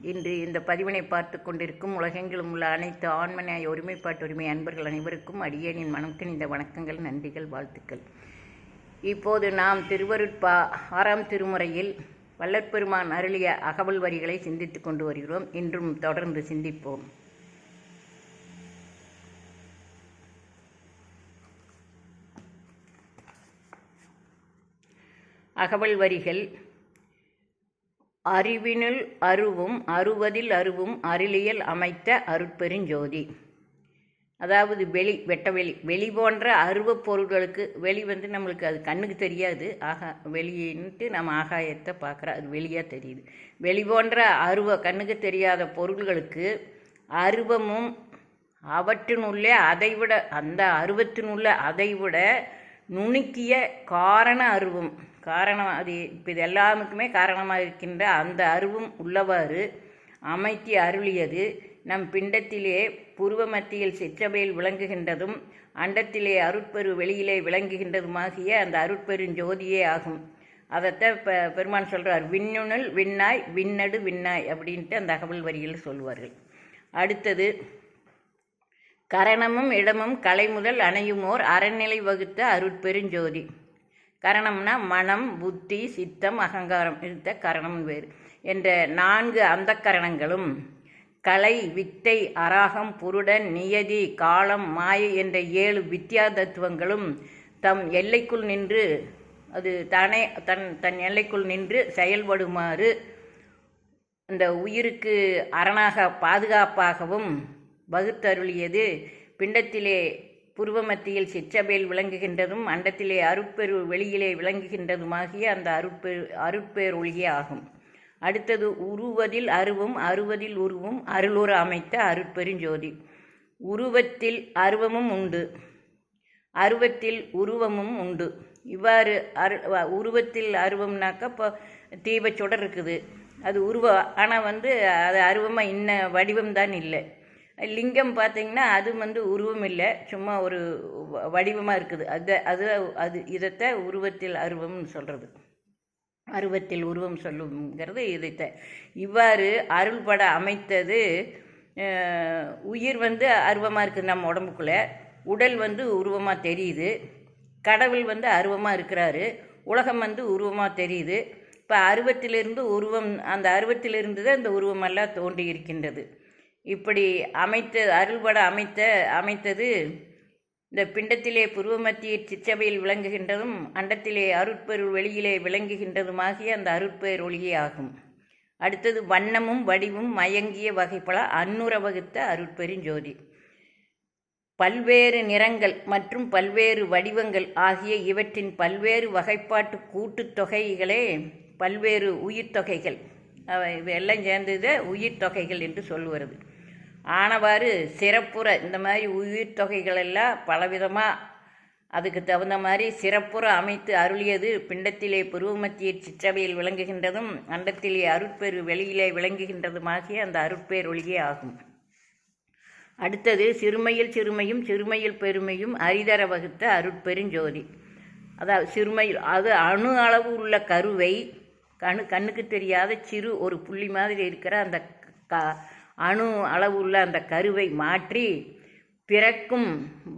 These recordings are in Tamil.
இன்று இந்த பதிவினை பார்த்து கொண்டிருக்கும் உலகெங்கிலும் உள்ள அனைத்து ஆண்மனாய் ஒருமைப்பாட்டு உரிமை அன்பர்கள் அனைவருக்கும் அடியேனின் மனம் இந்த வணக்கங்கள் நன்றிகள் வாழ்த்துக்கள். இப்போது நாம் திருவருட்பா ஆறாம் திருமுறையில் வல்லற்பெருமான் அருளிய அகவல் வரிகளை சிந்தித்துக் கொண்டு வருகிறோம். இன்றும் தொடர்ந்து சிந்திப்போம். அகவல் வரிகள் அறிவினுள் அருவும் அறுவதில் அருவும் அருளியல் அமைத்த அருட்பெருஞ்சோதி. அதாவது வெளி வெட்ட வெளி வெளி போன்ற அருவப் பொருள்களுக்கு வெளி வந்து நம்மளுக்கு அது கண்ணுக்கு தெரியாது. ஆகா வெளியின்ட்டு நம்ம ஆகாயத்தை பார்க்குறோம் அது வெளியாக தெரியுது. வெளி போன்ற அருவ கண்ணுக்கு தெரியாத பொருள்களுக்கு அருவமும் அவற்றினுள்ளே அதைவிட அந்த அருவத்தினுள்ள அதைவிட நுணுக்கிய காரண அருவம். காரணம் அது இப்போ இது எல்லாமுக்குமே காரணமாக இருக்கின்ற அந்த அருவும் உள்ளவாறு அமைத்தி அருளியது. நம் பிண்டத்திலே புருவ மத்தியில் சிற்றபையில் விளங்குகின்றதும் அண்டத்திலே அருட்பெரு வெளியிலே விளங்குகின்றதுமாகிய அந்த அருட்பெருஞ்சோதியே ஆகும். அதைத்தான் இப்போ பெருமான் சொல்கிறார் விண்ணுணல் விண்ணாய் விண்ணடு விண்ணாய் அப்படின்ட்டு அந்த அகவல் வரியில் சொல்வார்கள். அடுத்தது கரணமும் இடமும் கலை முதல் அணையுமோர் அறநிலை வகுத்த அருட்பெருஞ்சோதி கரணம்னா மனம் புத்தி சித்தம் அகங்காரம் இருந்த கரணம் வேறு. என்ற நான்கு அந்த கரணங்களும் கலை வித்தை அராகம் புருடன் நியதி காலம் மாயை என்ற ஏழு வித்யா தத்துவங்களும் தம் எல்லைக்குள் நின்று அது தானே தன் தன் எல்லைக்குள் நின்று செயல்படுமாறு அந்த உயிருக்கு அரணாக பாதுகாப்பாகவும் வகுத்தருளியது. பிண்டத்திலே புருவமத்தியில் சிற்றபேல் விளங்குகின்றதும் அண்டத்திலே அருட்பெரு வெளியிலே விளங்குகின்றதுமாகிய அந்த அருட்பெரு அருட்பேரொழியே ஆகும். அடுத்தது உருவதில் அருவும் அருவதில் உருவும் அருளுற அமைத்த அருட்பெருஞ்சோதி. உருவத்தில் அருவமும் உண்டு. அருவத்தில் உருவமும் உண்டு. இவ்வாறு அரு உருவத்தில் அருவம்னாக்கா இப்போ தீபச்சுடர் இருக்குது. அது உருவம் ஆனால் வந்து அது அருவமாக இன்ன வடிவம் தான் இல்லை. லிங்கம் பார்த்தீங்கன்னா அது வந்து உருவம் இல்லை. சும்மா ஒரு வடிவமாக இருக்குது. அது அது அது இதைத்த உருவத்தில் அருவம்னு சொல்கிறது அருவத்தில் உருவம் சொல்லுங்கிறது இதைத்த. இவ்வாறு அருள்பட அமைத்தது உயிர் வந்து அருவமாக இருக்குது நம்ம உடம்புக்குள்ளே. உடல் வந்து உருவமாக தெரியுது. கடவுள் வந்து அருவமாக இருக்கிறாரு. உலகம் வந்து உருவமாக தெரியுது. இப்போ அருவத்திலிருந்து உருவம் அந்த அருவத்திலிருந்து தான் இந்த உருவமெல்லாம் தோன்றி இருக்கின்றது. இப்படி அமைத்த அருள்பட அமைத்த அமைத்தது இந்த பிண்டத்திலே புருவமத்திய சிச்சபையில் விளங்குகின்றதும் அண்டத்திலே அருட்பெரு வெளியிலே விளங்குகின்றதுமாகிய அந்த அருட்பெயர் ஒளியே ஆகும் அடுத்தது வண்ணமும் வடிவும் மயங்கிய வகைப்பல அன்னுர வகுத்த அருட்பெருஞ்சோதி பல்வேறு நிறங்கள் மற்றும் பல்வேறு வடிவங்கள் ஆகிய இவற்றின் பல்வேறு வகைப்பாட்டு கூட்டுத்தொகைகளே பல்வேறு உயிர்த்தொகைகள் இவையெல்லாம் சேர்ந்தது உயிர்த்தொகைகள் என்று சொல்லுவது ஆனவாறு சிறப்புற இந்த மாதிரி உயிர் தொகைகளெல்லாம் பலவிதமாக அதுக்கு தகுந்த மாதிரி சிறப்புற அமைத்து அருளியது பிண்டத்திலே புருவமத்திய சிற்றவையில் விளங்குகின்றதும் அண்டத்திலே அருட்பெரு வெளியிலே விளங்குகின்றதுமாகிய அந்த அருட்பேர் ஒளியே ஆகும். அடுத்தது சிறுமையில் சிறுமையும் சிறுமையில் பெருமையும் அரிதர வகுத்த அருட்பெருஞ்சோதி அதாவது சிறுமையில் அது அணு அளவு உள்ள கருவை கண் கண்ணுக்கு தெரியாத சிறு ஒரு புள்ளி மாதிரி இருக்கிற அந்த க அணு அளவுள்ள அந்த கருவை மாற்றி பிறக்கும்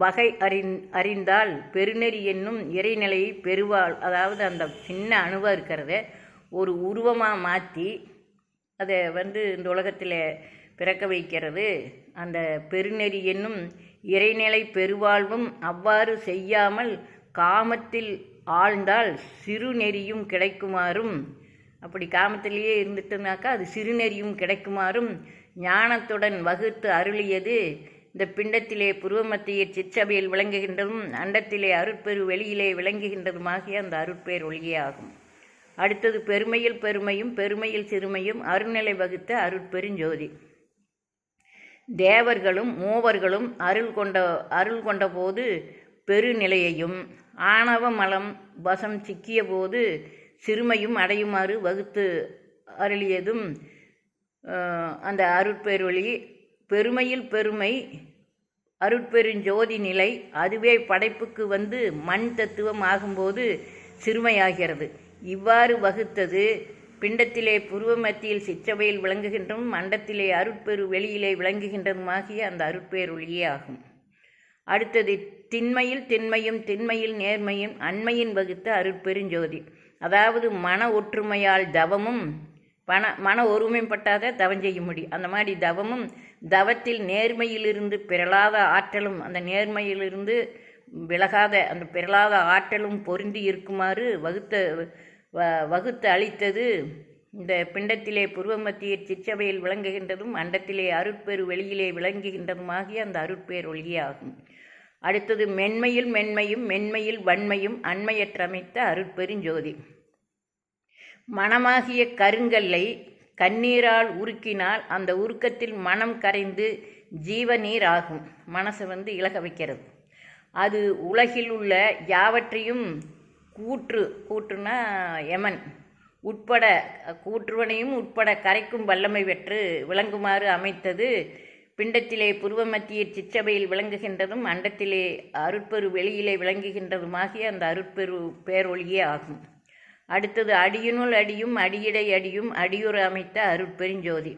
வகை அறிந் அறிந்தால் பெருநெறி என்னும் இறைநிலையை பெறுவாள். அதாவது அந்த சின்ன அணுவாக இருக்கிறத ஒரு உருவமாக மாற்றி அதை வந்து இந்த உலகத்தில் பிறக்க வைக்கிறது. அந்த பெருநெறி என்னும் இறைநிலை பெருவாழ்வும் அவ்வாறு செய்யாமல் காமத்தில் ஆழ்ந்தால் சிறுநெறியும் கிடைக்குமாறும். அப்படி காமத்திலேயே இருந்துட்டுனாக்கா அது சிறுநெறியும் கிடைக்குமாறும் ஞானத்துடன் வகுத்து அருளியது. இந்த பிண்டத்திலே புருவமத்திய சிற்சபையில் விளங்குகின்றதும் அண்டத்திலே அருட்பெரு வெளியிலே விளங்குகின்றதுமாகிய அந்த அருட்பேர் ஒளியே ஆகும் அடுத்தது பெருமையில் பெருமையும் பெருமையில் சிறுமையும் அருள்நிலை வகுத்த அருட்பெருஞ்சோதி தேவர்களும் மூவர்களும் அருள் கொண்ட அருள் கொண்டபோது பெருநிலையையும் ஆணவ மலம் வசம் சிக்கியபோது சிறுமையும் அடையுமாறு வகுத்து அருளியதும் அந்த அருட்பெருளி பெருமையில் பெருமை அருட்பெருஞ்சோதி நிலை அதுவே படைப்புக்கு வந்து மண் தத்துவம் ஆகும்போது சிறுமையாகிறது. இவ்வாறு வகுத்தது பிண்டத்திலே புருவ மத்தியில் சிற்றவையில் விளங்குகின்றதும் மண்டத்திலே அருட்பெரு வெளியிலே விளங்குகின்றதுமாகிய அந்த அருட்பேருளியே ஆகும். அடுத்தது திண்மையில் திண்மையும் திண்மையில் நேர்மையும் அண்மையின் வகுத்த அருட்பெருஞ்சோதி அதாவது மன ஒற்றுமையால் தவமும் பண மன ஒருமைப்பட்டாத தவம் செய்ய முடியும் அந்த மாதிரி தவமும் தவத்தில் நேர்மையிலிருந்து பிறளாத ஆற்றலும் அந்த நேர்மையிலிருந்து விலகாத அந்த பிறளாத ஆற்றலும் பொருந்தி இருக்குமாறு வகுத்த வ- வகுத்து அளித்தது இந்த பிண்டத்திலே பூர்வ மத்திய சிற்றவையில் விளங்குகின்றதும் அண்டத்திலே அருட்பெரு வெளியிலே விளங்குகின்றதுமாகிய அந்த அருட்பேர் ஒளியாகும். அடுத்தது மென்மையில் மென்மையும் மென்மையில் வன்மையும் அண்மையற்றமைத்த அருட்பெருஞ்சோதி மனமாகிய கருங்கல்லை கண்ணீரால் உருக்கினால் அந்த உருக்கத்தில் மனம் கரைந்து ஜீவநீர் ஆகும். மனசை வந்து இலக வைக்கிறது. அது உலகில் உள்ள யாவற்றையும் கூற்று கூற்றுனா எமன் உட்பட கூற்றுவனையும் உட்பட கரைக்கும் வல்லமை பெற்று விளங்குமாறு அமைத்தது பிண்டத்திலே புருவ மத்திய சிற்றபையில் விளங்குகின்றதும் அண்டத்திலே அருட்பெரு வெளியிலே விளங்குகின்றதுமாகிய அந்த அருட்பெரு பேரொழியே ஆகும். அடுத்தது அடியினுள் அடியும் அடியிடை அடியும் அடியுற அமைத்த அருட்பெருஞ்சோதி.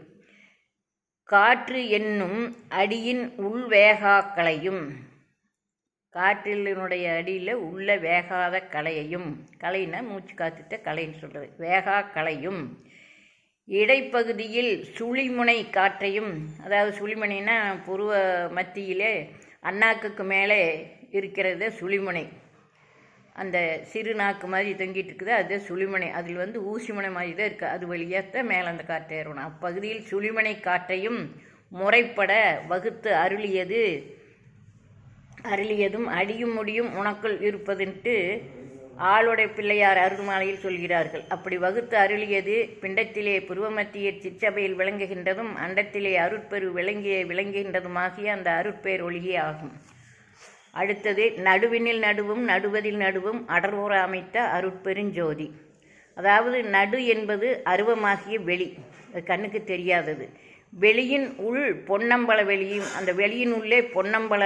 காற்று என்னும் அடியின் உள்வேகாக்களையும் காற்றினுடைய அடியில் உள்ள வேகாத கலையையும் கலைன்னா மூச்சு காத்துட்ட கலைன்னு சொல்கிறது வேகா கலையும் இடைப்பகுதியில் சுழிமுனை காற்றையும் அதாவது சுழிமுனைனா புருவ மத்தியிலே அண்ணாக்குக்கு மேலே இருக்கிறது சுழிமுனை. அந்த சிறு நாக்கு மாதிரி தொங்கிட்டு இருக்குது. அது சுழிமனை அதில் வந்து ஊசிமனை மாதிரி தான் இருக்குது. அது வழியாகத்தான் மேலே அந்த காற்று ஏறணும். அப்பகுதியில் சுழிமனை காற்றையும் முறைப்பட வகுத்து அருளியது அருளியதும் அடியும் முடியும் உனக்குள் இருப்பதுன்ட்டு ஆளுடைய பிள்ளையார் அருள்மாலையில் சொல்கிறார்கள். அப்படி வகுத்து அருளியது பிண்டத்திலே புருவமத்திய சிச்சபையில் விளங்குகின்றதும் அண்டத்திலே அருட்பெரு விளங்கிய விளங்குகின்றதுமாகிய அந்த அருட்பேர் ஒளியே ஆகும். அடுத்தது நடுவினில் நடுவும் நடுவதில் நடுவும் அடர்வோர அமைத்த அருட்பெருஞ்சோதி. அதாவது நடு என்பது அருவமாகிய வெளி. கண்ணுக்கு தெரியாதது. வெளியின் உள் பொன்னம்பல வெளியும் அந்த வெளியின் உள்ளே பொன்னம்பல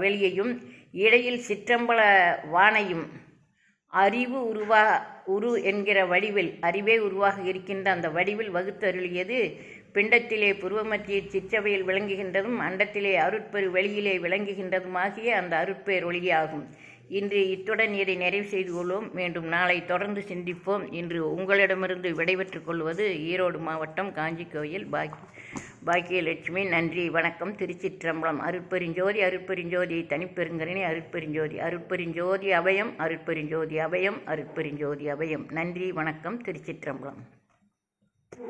வெளியையும் இடையில் சிற்றம்பல வானையும் அறிவு உருவா உரு என்கிற வடிவில் அறிவே உருவாக இருக்கின்ற அந்த வடிவில் வகுத்தருளியது பிண்டத்திலே புருவமத்திய சிற்றவையில் விளங்குகின்றதும் அண்டத்திலே அருட்பெரு வெளியிலே விளங்குகின்றதுமாகிய அந்த அருட்பேர் ஒளியாகும். இன்று இத்துடன் இதை நிறைவு செய்து கொள்வோம். மீண்டும் நாளை தொடர்ந்து சிந்திப்போம். இன்று உங்களிடமிருந்து விடைபெற்றுக் கொள்வது ஈரோடு மாவட்டம் காஞ்சி கோயில் பாக்கி பாக்கியலட்சுமி. நன்றி வணக்கம். திருச்சிற்றம்பலம். அருட்பெருஞ்சோதி அருட்பெருஞ்சோதி தனிப்பெருங்கரணி அருட்பெருஞ்சோதி அருட்பெருஞ்சோதி அபயம் அருட்பெருஞ்சோதி அபயம் அருட்பெருஞ்சோதி அபயம். நன்றி வணக்கம். திருச்சிற்றம்பலம்.